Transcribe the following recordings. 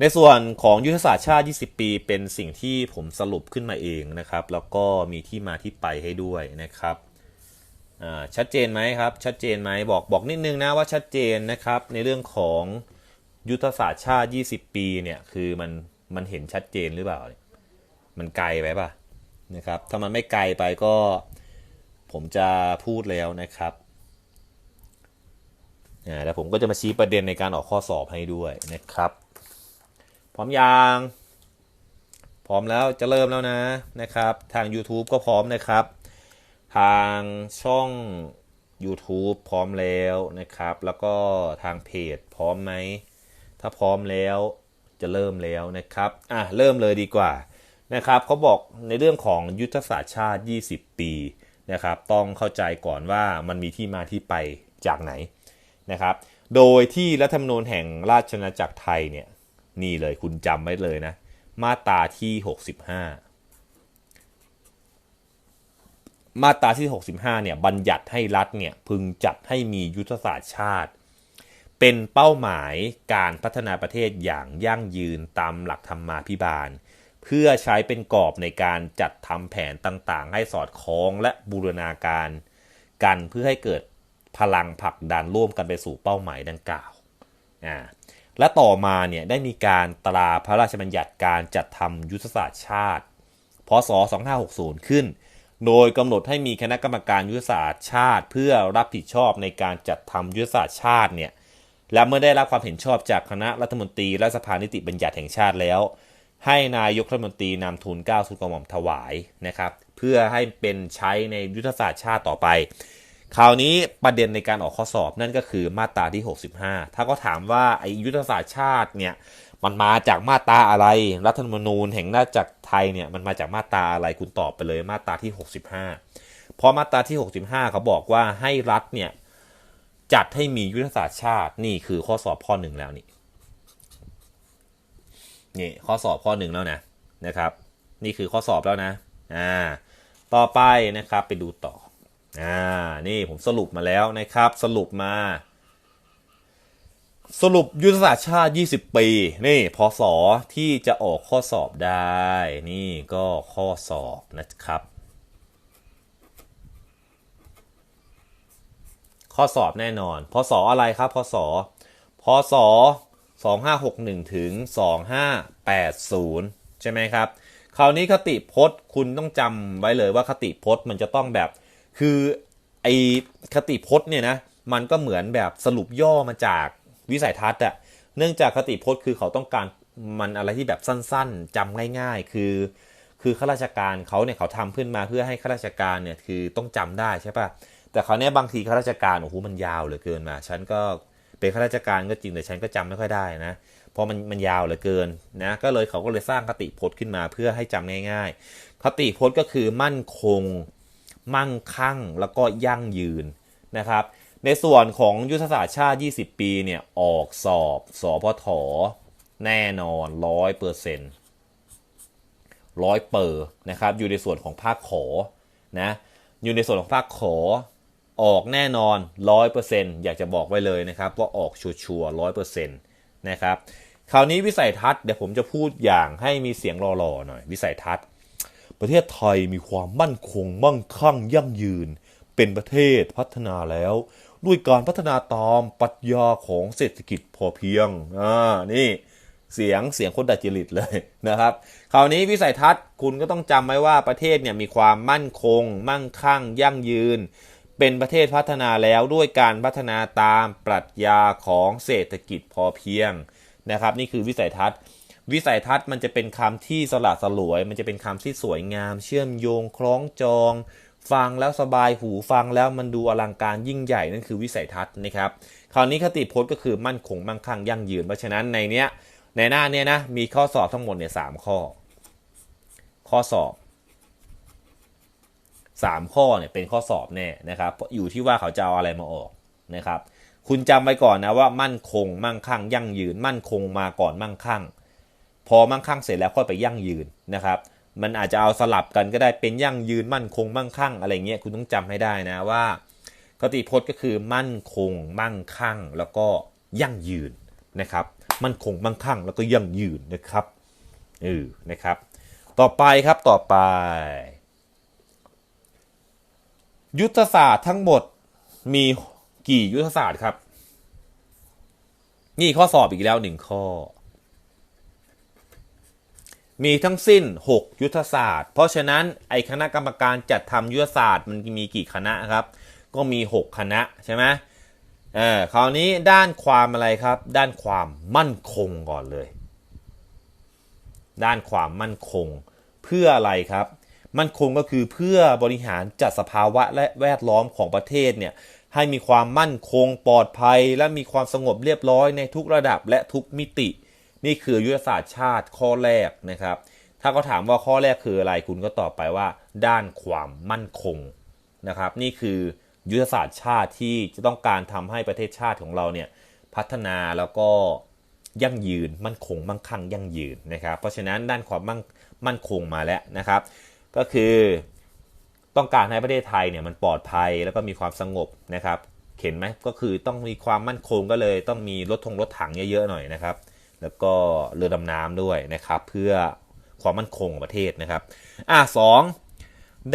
ในส่วนของยุทธศาสตร์ชาติ 20 ปีเป็นสิ่งที่ผมสรุปขึ้นมาเองนะครับ แล้วก็มีที่มาที่ไปให้ด้วยนะครับชัดเจนไหมครับ ชัดเจนไหมบอกบอกนิดนึงนะว่าชัดเจนนะครับ ในเรื่องของยุทธศาสตร์ชาติ 20 ปีเนี่ยคือมันมันเห็นชัดเจนหรือเปล่า มันไกลไปป่ะนะครับ ถ้ามันไม่ไกลไปก็ผมจะพูดแล้วนะครับแล้วผมก็จะมาชี้ประเด็นในการออกข้อสอบให้ด้วยนะครับ พร้อมยังพร้อมแล้วจะเริ่มแล้วนะนะครับ ทาง YouTube ก็พร้อมนะครับ ทางช่อง YouTube พร้อมแล้วนะครับ แล้วก็ทางเพจพร้อมไหม ถ้าพร้อมแล้วจะเริ่มแล้วนะครับ อะ เริ่มเลยดีกว่านะครับเขาบอกในเรื่องของยุทธศาสตร์ชาติ 20 ปีนะครับ ต้องเข้าใจก่อนว่ามันมีที่มาที่ไปจากไหนนะครับ โดยที่รัฐธรรมนูญแห่งราชอาณาจักรไทยเนี่ย นี่เลยคุณจำไว้เลยนะ มาตราที่ 65 มาตราที่ 65เนี่ยบัญญัติให้รัฐเนี่ยพึงจัดให้มียุทธศาสตร์ชาติ เป็นเป้าหมายการพัฒนาประเทศอย่างยั่งยืนตามหลักธรรมาภิบาล เพื่อใช้เป็นกรอบในการจัดทำแผนต่างๆ ให้สอดคล้องและบูรณาการกันเพื่อให้เกิดพลังผลักดันร่วมกันไปสู่เป้าหมายดังกล่าวอ่า และต่อมาเนี่ยได้มีการตราพระราชบัญญัติการจัดทำยุทธศาสตร์ชาติ พศ 2560 ขึ้น โดยกำหนดให้มีคณะกรรมการยุทธศาสตร์ชาติ เพื่อรับผิดชอบในการจัดทำยุทธศาสตร์ชาติเนี่ย และเมื่อได้รับความเห็นชอบจากคณะรัฐมนตรีและสภานิติบัญญัติแห่งชาติแล้ว ให้นายกรัฐมนตรีนำทุนก้าทุกรหม่อมถวายนะครับ เพื่อให้เป็นใช้ในยุทธศาสตร์ชาติต่อไป คราวนี้ประเด็นในการออกข้อสอบนั่นก็คือมาตราที่ 65 ถ้าก็ถามว่าไอยุทธศาสตร์ชาติเนี่ยมันมาจากมาตราอะไร รัฐธรรมนูญแห่งราชจักรไทยเนี่ยมันมาจากมาตราอะไรคุณตอบไปเลยมาตราที่ 65 เพราะมาตราที่ 65 เขาบอกว่าให้รัฐเนี่ยจัดให้มียุทธศาสตร์ชาตินี่คือข้อสอบข้อหนึ่งแล้วนี่นี่ข้อสอบข้อหนึ่งแล้วนะนะครับ นี่คือข้อสอบแล้วนะอ่าต่อไปนะครับไปดูต่อ อ่านี่ผมสรุปมาแล้วนะครับ สรุปมา สรุปยุทธศาสตร์ชาติ 20 ปี นี่พศที่จะออกข้อสอบได้ นี่ก็ข้อสอบนะครับ ข้อสอบแน่นอน พศอะไรครับ พศ พศ 2561 ถึง 2580 ใช่ไหมครับ คราวนี้คติพจน์คุณต้องจำไว้เลยว่าคติพจน์มันจะต้องแบบ คือไอคติพจน์เนี่ยนะมันก็เหมือนแบบสรุปย่อมาจากวิสัยทัศน์อะเนื่องจากคติพจน์คือเขาต้องการมันอะไรที่แบบสั้นๆจำง่ายๆ คือ คือข้าราชการเขาเนี่ยเขาทำขึ้นมาเพื่อให้ข้าราชการเนี่ยคือต้องจำได้ใช่ปะแต่เขาเนี่ยบางทีข้าราชการโอ้โหมันยาวเหลือเกินมาฉันก็เป็นข้าราชการก็จริงแต่ฉันก็จำไม่ค่อยได้นะเพราะมันมันยาวเหลือเกินนะก็เลยเขาก็เลยสร้างคติพจน์ขึ้นมาเพื่อให้จำง่าย ๆ คติพจน์ก็คือมั่นคง มั่งคั่งแล้วก็ยั่งยืนนะครับ ในส่วนของยุทธศาสตร์ชาติ 20 ปีเนี่ยออกสอบสอพทแน่นอนร้อยเปอร์เซ็นต์ร้อยเปอร์นะครับอยู่ในส่วนของภาคขอนะอยู่ในส่วนของภาคขอออกแน่นอนร้อยเปอร์เซ็นต์อยากจะบอกไว้เลยนะครับ ว่าออกชัวร์ร้อยเปอร์เซ็นต์นะครับคราวนี้วิสัยทัศน์เดี๋ยวผมจะพูดอย่างให้มีเสียงรอๆหน่อย วิสัยทัศน์ ประเทศไทยมีความมั่นคงมั่งคั่งยั่งยืน เป็นประเทศพัฒนาแล้ว ด้วยการพัฒนาตามปรัชญาของเศรษฐกิจพอเพียงอ่านี่เสียงเสียงคนดัดจริตเลยนะครับ คราวนี้วิสัยทัศน์คุณก็ต้องจำไว้ว่าประเทศเนี่ยมีความมั่นคง มั่งคั่ง ยั่งยืน เป็นประเทศพัฒนาแล้วด้วยการพัฒนาตามปรัชญาของเศรษฐกิจพอเพียงนะครับ นี่คือวิสัยทัศน์ วิสัยทัศน์มันจะเป็นคำที่สละสลวย มันจะเป็นคำที่สวยงาม เชื่อมโยงคล้องจอง ฟังแล้วสบายหูฟังแล้วมันดูอลังการยิ่งใหญ่นั่นคือวิสัยทัศน์นะครับคราวนี้คติพจน์ก็คือมั่นคงมั่งคั่งยั่งยืนเพราะฉะนั้นในเนี้ยในหน้าเนี้ยนะมีข้อสอบทั้งหมดเนี่ยสามข้อ ข้อสอบสามข้อเนี่ยเป็นข้อสอบแน่นะครับอยู่ที่ว่าเขาจะเอาอะไรมาออกนะครับ คุณจำไว้ก่อนนะว่ามั่นคงมั่งคั่งยั่งยืน มั่นคงมาก่อนมั่งคั่ง พอมั่งคั่งเสร็จแล้วค่อยไปยั่งยืนนะครับ มันอาจจะเอาสลับกันก็ได้เป็นยั่งยืนมั่นคงมั่งคั่งอะไรเงี้ยคุณต้องจำให้ได้นะว่าคติพจน์ก็คือมั่นคง มั่งคั่ง แล้วก็ยั่งยืนนะครับ มั่นคงมั่งคั่งแล้วก็ยั่งยืนนะครับเออนะครับ ต่อไปครับต่อไป ยุทธศาสตร์ทั้งหมดมีกี่ยุทธศาสตร์ครับ นี่ข้อสอบอีกแล้วหนึ่งข้อ มีทั้งสิ้น 6 ยุทธศาสตร์ เพราะฉะนั้นไอคณะกรรมการจัดทำยุทธศาสตร์มันมีกี่คณะครับ ก็มี 6 คณะใช่ไหมเออคราวนี้ด้านความอะไรครับ ด้านความมั่นคงก่อนเลย ด้านความมั่นคง เพื่ออะไรครับ มั่นคงก็คือเพื่อบริหารจัดสภาวะและแวดล้อมของประเทศเนี่ยให้มีความมั่นคงปลอดภัย และมีความสงบเรียบร้อยในทุกระดับและทุกมิติ นี่คือยุทธศาสตร์ชาติข้อแรกนะครับ ถ้าเขาถามว่าข้อแรกคืออะไรคุณก็ตอบไปว่า ด้านความมั่นคงนะครับ นี่คือยุทธศาสตร์ชาติที่จะต้องการทำให้ประเทศชาติของเราเนี่ยพัฒนาแล้วก็ยั่งยืนมั่นคงมั่งคั่งยั่งยืนนะครับ เพราะฉะนั้นด้านความมั่งมั่นคงมาแล้วนะครับ ก็คือต้องการให้ประเทศไทยเนี่ยมันปลอดภัยแล้วก็มีความสงบนะครับ เห็นไหมก็คือต้องมีความมั่นคงก็เลย ต้องมีรถทงรถถังเยอะๆหน่อยนะครับ แล้วก็เรือดำน้ำด้วยนะครับ เพื่อความมั่นคงของประเทศนะครับ อะสอง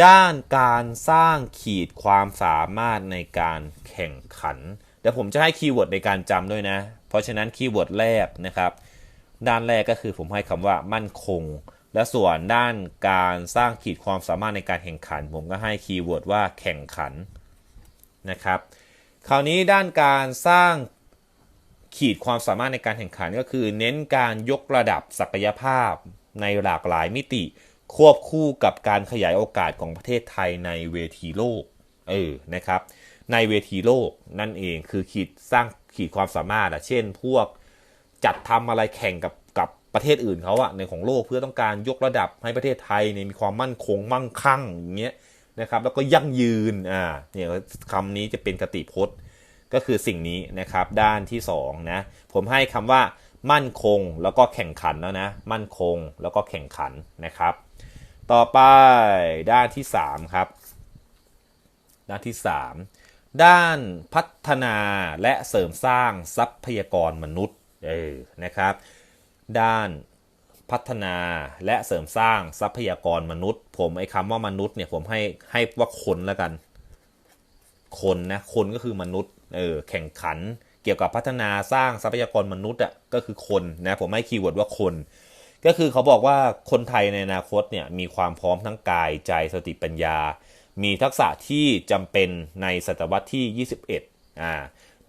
ด้านการสร้างขีดความสามารถในการแข่งขันเดี๋ยวผมจะให้คีย์เวิร์ดในการจำด้วยนะ เพราะฉะนั้นคีย์เวิร์ดแรกนะครับ ด้านแรกก็คือผมให้คำว่ามั่นคง และส่วนด้านการสร้างขีดความสามารถในการแข่งขัน ผมก็ให้คีย์เวิร์ดว่าแข่งขันนะครับ คราวนี้ด้านการสร้าง ขีดความสามารถในการแข่งขันก็คือ เน้นการยกระดับศักยภาพในหลากหลายมิติ ควบคู่กับการขยายโอกาสของประเทศไทยในเวทีโลกเออนะครับ ในเวทีโลกนั่นเองคือขีดสร้างขีดความสามารถอะเช่น พวกจัดทำอะไรแข่งกับกับประเทศอื่นเขาอะในของโลกเพื่อต้องการยกระดับให้ประเทศไทยเนี่ยมีความมั่นคงมั่งคั่งอย่างเงี้ยนะครับแล้วก็ยั่งยืนอ่าเนี่ยคำนี้จะเป็นกติพจน์ ก็คือสิ่งนี้นะครับด้านที่2นะผมให้คำว่า มั่นคงแล้วก็แข่งขันแล้วนะ มั่นคงแล้วก็แข่งขันนะครับ ต่อไปด้านที่3ครับด้านที่ 3 ด้านพัฒนาและเสริมสร้างทรัพยากรมนุษย์เออนะครับ ด้านพัฒนาและเสริมสร้างทรัพยากรมนุษย์ ผมไอ้คำว่ามนุษย์เนี่ยผมให้ให้ว่าคนแล้วกัน คนนะคนก็คือมนุษย์เออแข่งขัน เกี่ยวกับพัฒนาสร้างทรัพยากรมนุษย์อะก็คือคนนะผมให้คีย์เวิร์ดว่าคน ก็คือเขาบอกว่าคนไทยในอนาคตเนี่ยมีความพร้อมทั้งกายใจสติปัญญา มีทักษะที่จำเป็นในศตวรรษที่ 21อ่า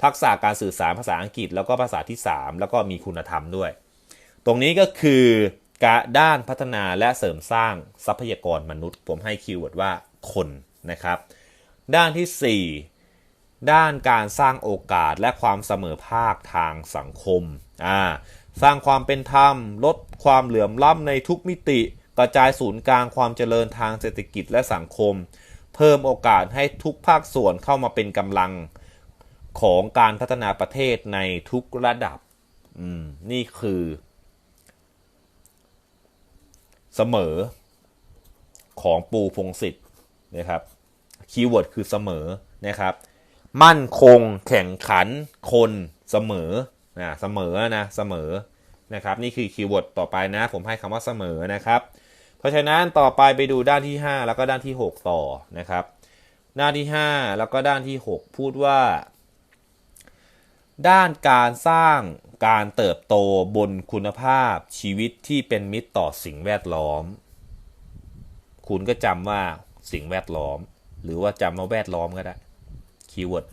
ทักษะการสื่อสารภาษาอังกฤษ แล้วก็ภาษาที่ 3 แล้วก็มีคุณธรรมด้วย ตรงนี้ก็คือการด้านพัฒนาและเสริมสร้างทรัพยากรมนุษย์ ผมให้คีย์เวิร์ดว่าคนนะครับ ด้านที่ 4 ด้านการสร้างโอกาสและความเสมอภาคทางสังคมอ่าสร้างความเป็นธรรม ลดความเหลื่อมล้ำในทุกมิติ กระจายศูนย์กลางความเจริญทางเศรษฐกิจและสังคม เพิ่มโอกาสให้ทุกภาคส่วนเข้ามาเป็นกำลังของการพัฒนาประเทศในทุกระดับ อืม นี่คือ เสมอของปูพงศิษฐ์นะครับ คีย์เวิร์ดคือเสมอนะครับ มั่นคงแข่งขันคนเสมอนะเสมอนะเสมอนะครับ นี่คือคีย์เวิร์ดต่อไปนะ ผมให้คำว่าเสมอนะครับ เพราะฉะนั้นต่อไปไปดูด้านที่ 5 แล้วก็ด้านที่ 6 ต่อนะครับด้านที่ 5 แล้วก็ด้านที่ 6 พูดว่า ด้านการสร้างการเติบโตบนคุณภาพชีวิตที่เป็นมิตรต่อสิ่งแวดล้อม คุณก็จำว่าสิ่งแวดล้อม หรือว่าจำว่าแวดล้อมก็ได้คีย์เวิร์ด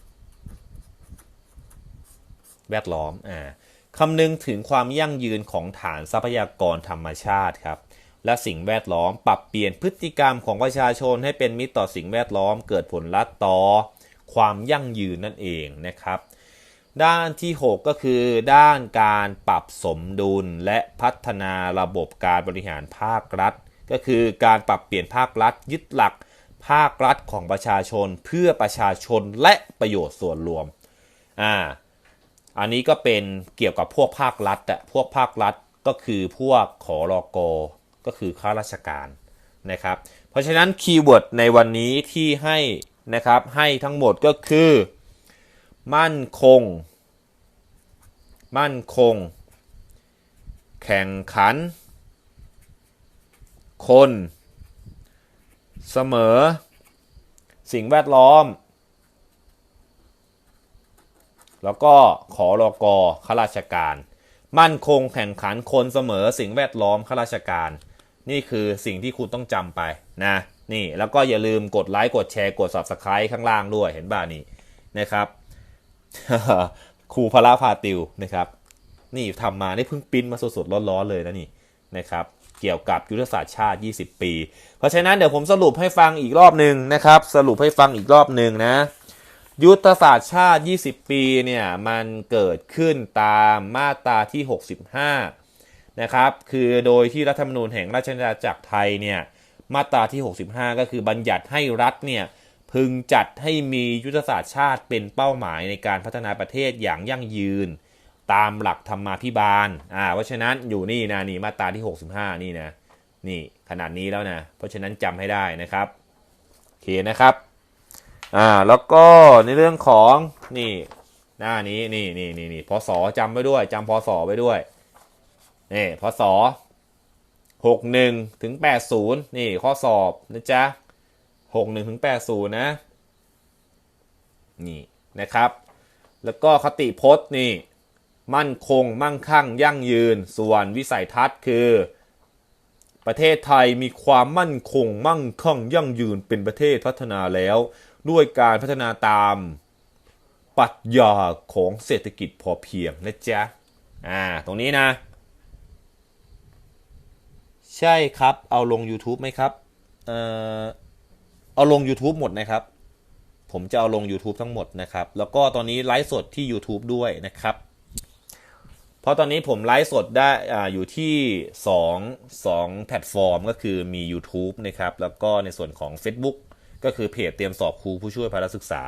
แวดล้อมอ่าคำนึงถึงความยั่งยืนของฐานทรัพยากรธรรมชาติครับและสิ่งแวดล้อมปรับเปลี่ยนพฤติกรรมของประชาชนให้เป็นมิตรต่อสิ่งแวดล้อมเกิดผลลัพธ์ต่อความยั่งยืนนั่นเองนะครับ ด้านที่ 6 ก็คือด้านการปรับสมดุลและพัฒนาระบบการบริหารภาครัฐ ก็คือการปรับเปลี่ยนภาครัฐ ยึดหลัก ภาครัฐของประชาชนเพื่อประชาชนและประโยชน์ส่วนรวม อ่า อันนี้ก็เป็นเกี่ยวกับพวกภาครัฐอะพวกภาครัฐก็คือพวกขอรอกอก็คือข้าราชการนะครับ เพราะฉะนั้นคีย์เวิร์ดในวันนี้ที่ให้นะครับให้ทั้งหมดก็คือ มั่นคง มั่นคง แข่งขัน คน เสมอ สิ่งแวดล้อม แล้วก็ขอรอกอข้าราชการ มั่นคงแข่งขันคนเสมอ สิ่งแวดล้อมข้าราชการ นี่คือสิ่งที่คุณต้องจำไปนะนี่แล้วก็อย่าลืมกดไลค์กดแชร์กด subscribe ข้างล่างด้วยเห็นบ้านี่นะครับครูพละพาติวนะครับ นี่ทำมาได้เพิ่งปิ้นมาสดๆร้อนๆเลยนะนี่นะครับ เกี่ยวกับยุทธศาสตร์ชาติ 20 ปี เพราะฉะนั้นเดี๋ยวผมสรุปให้ฟังอีกรอบหนึ่งนะครับ สรุปให้ฟังอีกรอบหนึ่งนะ ยุทธศาสตร์ชาติ 20 ปีเนี่ยมันเกิดขึ้นตามมาตราที่ 65 นะครับ คือโดยที่รัฐธรรมนูญแห่งราชอาณาจักรไทยเนี่ยมาตราที่ 65 ก็คือบัญญัติให้รัฐเนี่ยพึงจัดให้มียุทธศาสตร์ชาติเป็นเป้าหมายในการพัฒนาประเทศอย่างยั่งยืน ตามหลักธรรมาภิบาลอ่าเพราะฉะนั้นอยู่นี่นะนี่มาตราที่ 65 นี่นะนี่ขนาดนี้แล้วนะเพราะฉะนั้นจำให้ได้นะครับโอเคนะครับอ่าแล้วก็ในเรื่องของนี่หน้านี้นี่นี่นี่นี่พศจำไว้ด้วยจำพศไว้ด้วยนี่พศหกหนึ่งถึงแปดศูนย์นี่ข้อสอบนะจ๊ะหกหนึ่งถึงแปดศูนย์นะนี่นะครับ แล้วก็คติพจน์นี่ มั่นคง มั่งคั่ง ยั่งยืน ส่วนวิสัยทัศน์คือ ประเทศไทยมีความมั่นคง มั่งคั่ง ยั่งยืนเป็นประเทศพัฒนาแล้ว ด้วยการพัฒนาตามปรัชญาของเศรษฐกิจพอเพียงนะจ๊ะ อ่า ตรงนี้นะ ใช่ครับ เอาลง YouTube ไหมครับ เอ่อ เอาลง YouTube หมดนะครับ ผมจะเอาลง YouTube ทั้งหมดนะครับ แล้วก็ตอนนี้ไลฟ์สดที่ YouTube ด้วยนะครับ ราะตอนนี้ผมไลฟ์สดได้อ่าอยู่ที่ 2 2 แพลตฟอร์ม ก็คือมี YouTube นะครับ แล้วก็ในส่วนของ Facebook ก็คือเพจเตรียมสอบครูผู้ช่วยพาราศึกษา